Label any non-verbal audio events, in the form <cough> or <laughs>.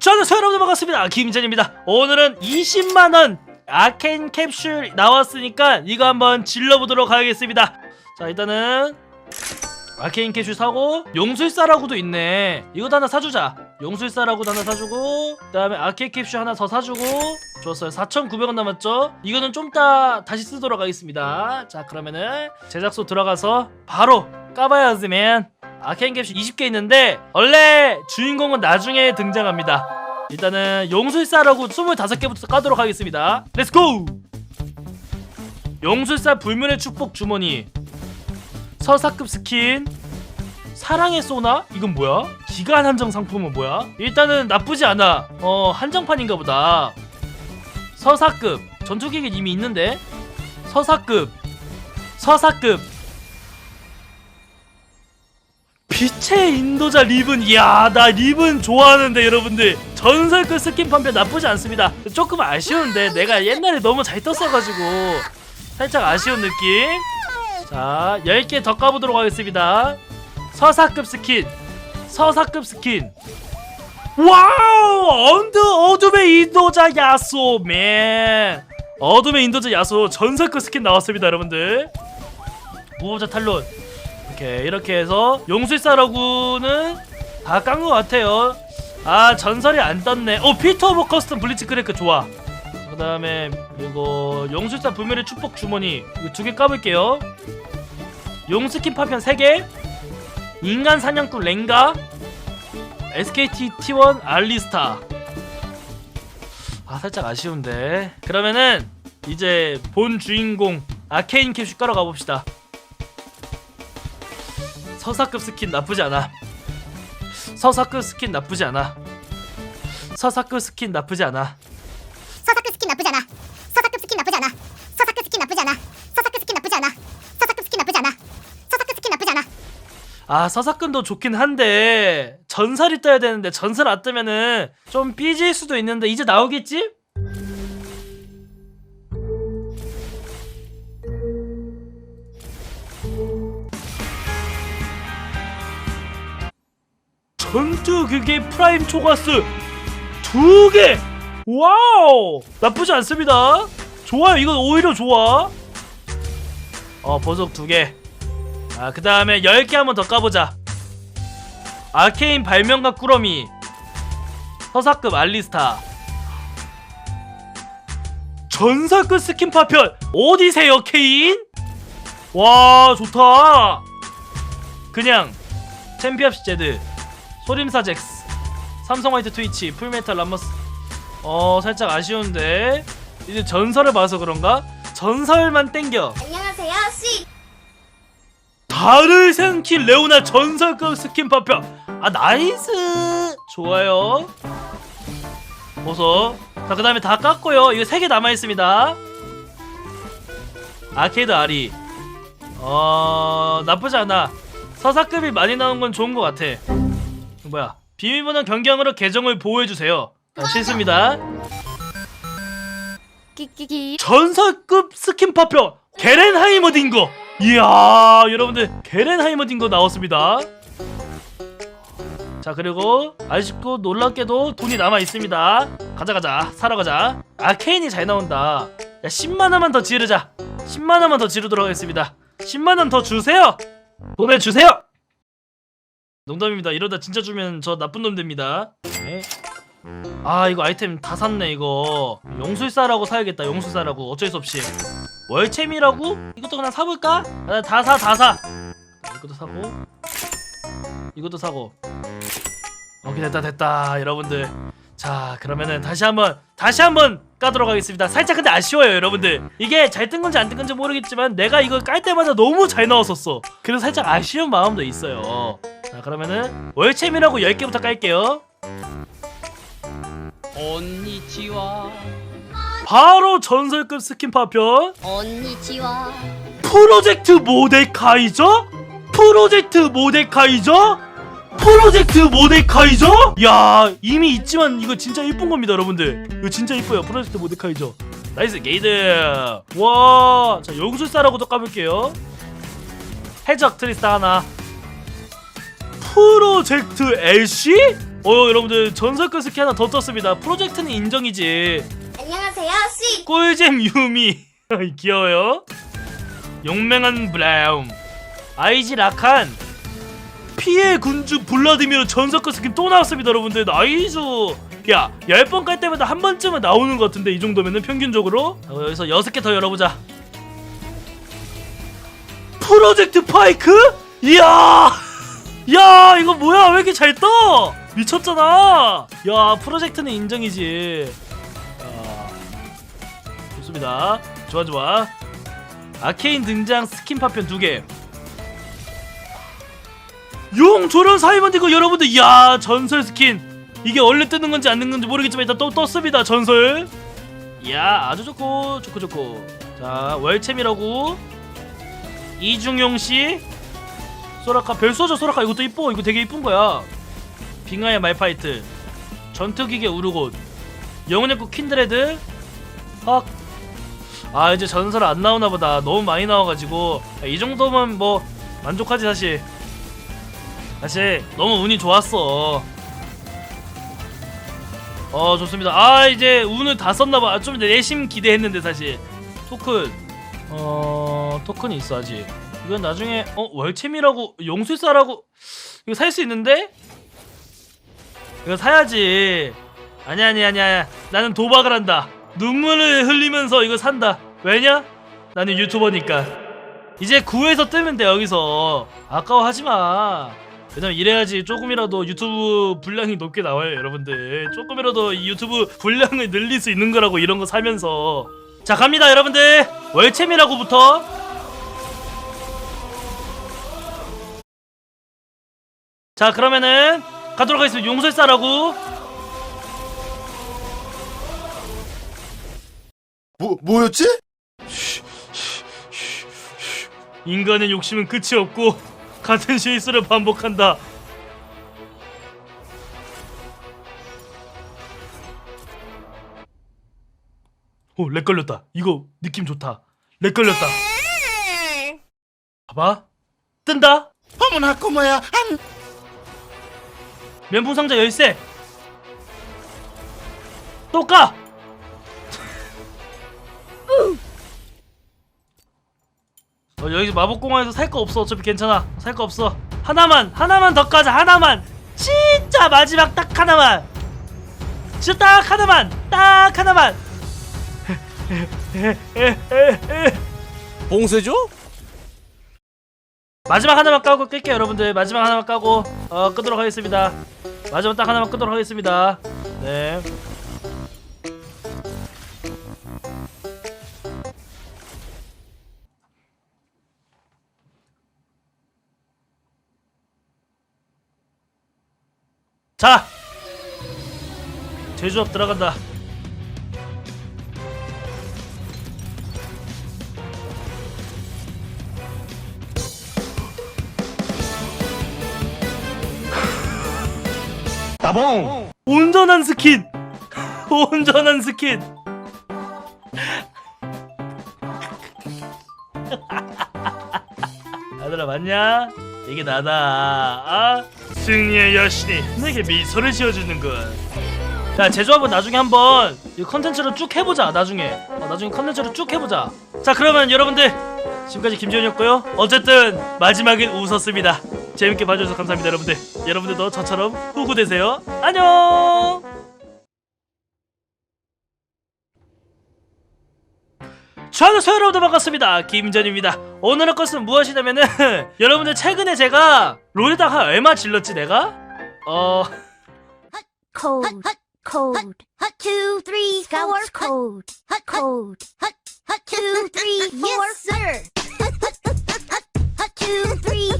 저는 여러분들 반갑습니다. 김진입니다. 오늘은 20만원 아켄 캡슐 나왔으니까 이거 한번 질러보도록 하겠습니다. 자 일단은 아케인 캡슐 사고 용술사라고도 있네. 이것도 하나 사주자. 용술사라고도 하나 사주고 그 다음에 아케인 캡슐 하나 더 사주고. 좋았어요. 4,900원 남았죠? 이거는 좀 이따 다시 쓰도록 하겠습니다. 자 그러면은 제작소 들어가서 바로 까봐야지 맨 아케인 캡슐 20개 있는데 원래 주인공은 나중에 등장합니다. 일단은 용술사라고 25개부터 까도록 하겠습니다. 렛츠고 용술사 불면의 축복 주머니. 서사급 스킨. 사랑의 소나? 이건 뭐야? 기간 한정 상품은 뭐야? 일단은 나쁘지 않아. 어 한정판인가 보다. 서사급. 전투기계 이미 있는데? 서사급. 서사급 빛의 인도자 리븐 이야 나 리븐 좋아하는데 여러분들. 전설급 스킨 판별 나쁘지 않습니다. 조금 아쉬운데 내가 옛날에 너무 잘 떴어가지고. 살짝 아쉬운 느낌. 자 10개 더 까보도록 하겠습니다. 서사급 스킨. 서사급 스킨. 와우! 언드 어둠의 인도자 야소 맨. 어둠의 인도자 야소 전설급 스킨 나왔습니다 여러분들. 무법자 탈론 이렇게 이렇게 해서 용술사라고는 다 깐 것 같아요. 아 전설이 안 떴네. 어 피터 오브 커스텀 블리츠 크래크 좋아. 그 다음에 이거 용술사 불멸의 축복 주머니 이거 두 개 까볼게요. 용스킨 파편 3개. 인간 사냥꾼 랭가. SKT T1 알리스타. 아 살짝 아쉬운데. 그러면은 이제 본 주인공 아케인 캡슐 깔아 가봅시다 서사급 스킨 나쁘지 않아 서사급 스킨 나쁘지 않아 서사급 스킨 나쁘지 않아 서사급 스킨 나쁘지 않아. 서사급 스킨 나쁘지 않아. 서사급 스킨 나쁘지 않아. 서사급 스킨 나쁘지 않아. 서사급 스킨 나쁘지 않아. 서사급 스킨 나쁘지 않아. 아 서사끈도 좋긴 한데 전설이 떠야 되는데 전설 안 뜨면은 좀 삐질 수도 있는데 이제 나오겠지? 전투 그게 프라임 초가스 두 개! 와우! 나쁘지 않습니다. 좋아요. 이건 오히려 좋아. 어, 보석 두 개. 아, 그 다음에 10개 한번 더 까보자. 아케인 발명가 꾸러미. 서사급 알리스타. 전사급 스킨 파편. 어디세요, 케인? 와, 좋다. 그냥. 챔피언십 제드. 소림사 잭스. 삼성 화이트 트위치. 풀메탈 람머스. 어, 살짝 아쉬운데. 이제 전설을 봐서 그런가? 전설만 땡겨. 안녕하세요. 씨. 달을 생킨 레오나 전설급 스킨 파편 아 나이스 좋아요 보소 자그 다음에 다 깠고요 이거 3개 남아있습니다 아케이드 아리 어 나쁘지 않아 서사급이 많이 나온 건 좋은 것 같아 뭐야? 비밀번호 변경으로 계정을 보호해주세요. 아, 싫습니다. 끼끼기. 전설급 스킨 파편 게렌하이머 딩거. 이야 여러분들 게렌하이머 딩거 나왔습니다. 자 그리고 아쉽고 놀랍게도 돈이 남아 있습니다. 가자 가자. 사러 가자. 아케인이 잘 나온다. 야 10만원만 더 지르자. 10만원만 더 지르도록 하겠습니다. 10만원 더 주세요. 보내주세요 농담입니다. 이러다 진짜 주면 저 나쁜 놈 됩니다. 네. 아 이거 아이템 다 샀네 이거. 용술사라고 사야겠다 용술사라고. 어쩔 수 없이. 월챔이라고? 이것도 그냥 사볼까? 아, 다사 다 사. 이것도 사고. 이것도 사고. 오케이 됐다 됐다 여러분들. 자 그러면은 다시 한번 다시 한번 까도록 하겠습니다. 살짝 근데 아쉬워요 여러분들. 이게 잘 뜬 건지 안 뜬 건지 모르겠지만 내가 이거 깔 때마다 너무 잘 나왔었어. 그래서 살짝 아쉬운 마음도 있어요 자 그러면은 월체미라고 10개부터 깔게요. 언니치와. 바로 전설급 스킨 파편. 언니치와. 프로젝트 모데카이저? 프로젝트 모데카이저? 프로젝트 모데카이저? 야 이미 있지만 이거 진짜 이쁜 겁니다 여러분들. 이거 진짜 이뻐요 프로젝트 모데카이저 나이스 게이드. 와자 용술사라고도 까볼게요. 해적 트리스타 하나. 프로젝트 애쉬? 어 여러분들 전설급 스킨 하나 더 떴습니다. 프로젝트는 인정이지. 안녕하세요, 씨. 꿀잼 유미. <laughs> 귀여워요. 용맹한 브라움. 아이지 라칸. 피해 군주 블라디미르 전설급 스킨 또 나왔습니다 여러분들. 나이스. 야 10번 깔 때마다 한 번쯤은 나오는 것 같은데 이 정도면은 평균적으로. 어, 여기서 6개 더 열어보자. 프로젝트 파이크? 이야 야 이거 뭐야? 왜 이렇게 잘 떠? 미쳤잖아. 야 프로젝트는 인정이지. 야, 좋습니다. 좋아 좋아. 아케인 등장 스킨 파편 두 개. 용 조련 사이먼 이거 여러분들 야 전설 스킨. 이게 원래 뜨는 건지 안 뜨는 건지 모르겠지만 일단 또 떴습니다 전설. 야 아주 좋고 좋고 좋고. 자 월챔이라고. 이중용 씨 소라카 별소저 소라카. 이것도 이뻐. 이거 되게 이쁜 거야. 빙하의 말파이트. 전투기계 우르곤 영혼의 꽃 퀸드레드. 헉 아 이제 전설 안 나오나 보다. 너무 많이 나와가지고. 이 정도면 뭐 만족하지 사실. 사실 너무 운이 좋았어. 어 좋습니다. 아 이제 운을 다 썼나봐. 좀 내심 기대했는데 사실. 토큰. 어 토큰이 있어 아직 이건 나중에 어 월챔이라고 용술사라고 이거 살 수 있는데? 이거 사야지. 아니 아니 아니 아니 나는 도박을 한다. 눈물을 흘리면서 이거 산다. 왜냐? 나는 유튜버니까. 이제 9에서 뜨면 돼 여기서. 아까워하지마. 왜냐면 이래야지 조금이라도 유튜브 분량이 높게 나와요 여러분들. 조금이라도 이 유튜브 분량을 늘릴 수 있는 거라고 이런 거 사면서. 자 갑니다 여러분들. 월챔이라고부터 자 그러면은 가도록 하겠습니다. 용설사라고. 뭐 뭐였지? 인간의 욕심은 끝이 없고 같은 실수를 반복한다. 오렉 걸렸다. 이거 느낌 좋다. 렉 걸렸다. 봐봐. 뜬다. 어머나 꼬마야. 안 면봉 상자 열쇠. 또 까! 어, 여기 마법공원에서 살 거 없어. 어차피 괜찮아. 살 거 없어. 하나만 하나만 더 까자. 하나만. 진짜 마지막 딱 하나만. 진짜 딱 하나만. 딱 하나만. 봉쇄죠? 마지막 하나만 까고 끌게요 여러분들. 마지막 하나만 까고 어 끄도록 하겠습니다. 마지막 딱 하나만 끄도록 하겠습니다. 네. 자! 제주업 들어간다 온전한 스킨. <laughs> 온전한 스킨. <laughs> 아들아 맞냐? 이게 나다. 아? 승리의 여신이 내게 미소를 지어주는군. 자 제조합은 나중에 한번 이 컨텐츠로 쭉 해보자 나중에. 어, 나중에 컨텐츠로 쭉 해보자. 자 그러면 여러분들 지금까지 김지현이었고요. 어쨌든 마지막엔 웃었습니다. 재밌게 봐주셔서 감사합니다 여러분들 여러분들도 저처럼 후구 되세요. 안녕! 저는 여러분들 반갑습니다. 김전입니다. 오늘의 것은 무엇이냐면은 <laughs> 여러분들 최근에 제가 롤에다가 얼마 질렀지 내가? 어... code, code, two, three, four, code, code, two, three, four, yes, sir. two, three,